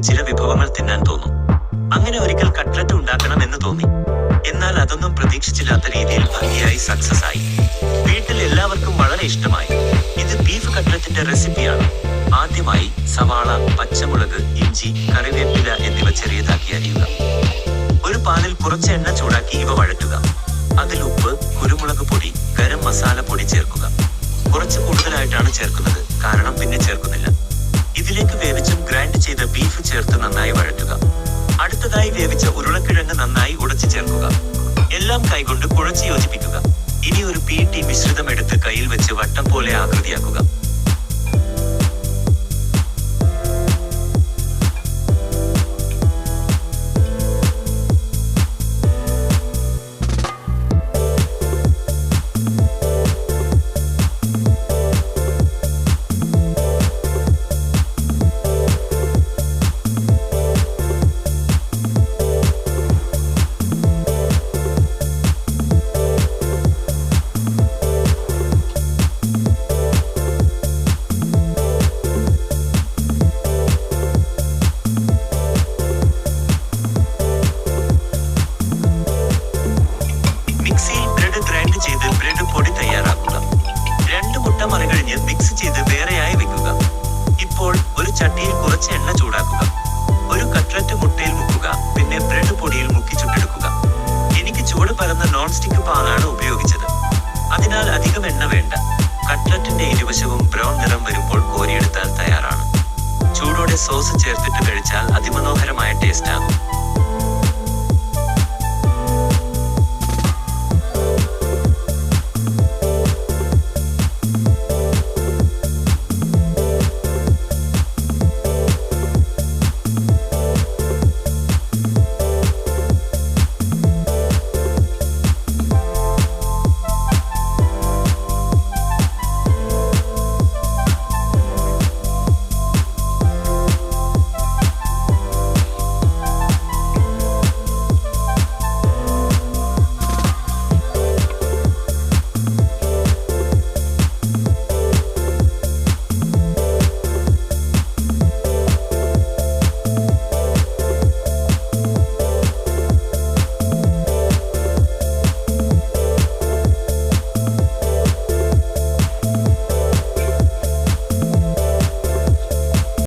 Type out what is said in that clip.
ചില വിഭവങ്ങൾ തിന്നാൻ തോന്നും. അങ്ങനെ ഒരിക്കൽ കട്ട്ലറ്റ് ഉണ്ടാക്കണമെന്ന് തോന്നി. എന്നാൽ അതൊന്നും പ്രതീക്ഷിച്ചില്ലാത്ത രീതിയിൽ ഭംഗിയായി സക്സസ് ആയി. വീട്ടിൽ എല്ലാവർക്കും വളരെ ഇഷ്ടമായി. ഇത് ബീഫ് കട്ട്ലറ്റിന്റെ റെസിപ്പിയാണ് ആദ്യമായി സവാള പച്ചമുളക് ഇഞ്ചി കറിവേപ്പില എന്നിവ ചെറിയതാക്കി അരിയുക. ഒരു പാനിൽ കുറച്ച് എണ്ണ ചൂടാക്കി ഇവ വഴറ്റുക. അതിൽ ഉപ്പ് കുരുമുളക് പൊടി ഗരം മസാല പൊടി ചേർക്കുക. കുറച്ച് കൂടുതലായിട്ടാണ് ചേർക്കുന്നത്. കാരണം പിന്നെ ചേർക്കുന്നില്ല. ഇതിലേക്ക് വേവിച്ചും ബീഫ് ചേർത്ത് നന്നായി വഴറ്റുക. അടുത്തതായി വേവിച്ച ഉരുളക്കിഴങ്ങ് നന്നായി ഉടച്ചു ചേർക്കുക. എല്ലാം കൈകൊണ്ട് കുഴച്ച് യോജിപ്പിക്കുക. ഇനി ഒരു പി ടി മിശ്രിതം എടുത്ത് കയ്യിൽ വെച്ച് വട്ടം പോലെ ആകൃതിയാക്കുക ഒരു ചട്ടിയിൽ കുറച്ച് എണ്ണ ചൂടാക്കുക. ഒരു കട്ട്ലറ്റ് മുട്ടയിൽ മുക്കുക പിന്നെ ബ്രെഡ് പൊടിയിൽ മുക്കി ചുട്ടെടുക്കുക. എനിക്ക് ചൂട് പരന്ന നോൺ സ്റ്റിക്ക് പാനാണ് ഉപയോഗിച്ചത്. അതിനാൽ അധികം എണ്ണ വേണ്ട. കട്ട്ലറ്റിന്റെ ഇരുവശവും ബ്രൗൺ നിറം വരുമ്പോൾ കോരിയെടുത്താൽ തയ്യാറാണ്. ചൂടോടെ സോസ് ചേർത്തിട്ട് കഴിച്ചാൽ അതിമനോഹരമായ ടേസ്റ്റ് ആകും.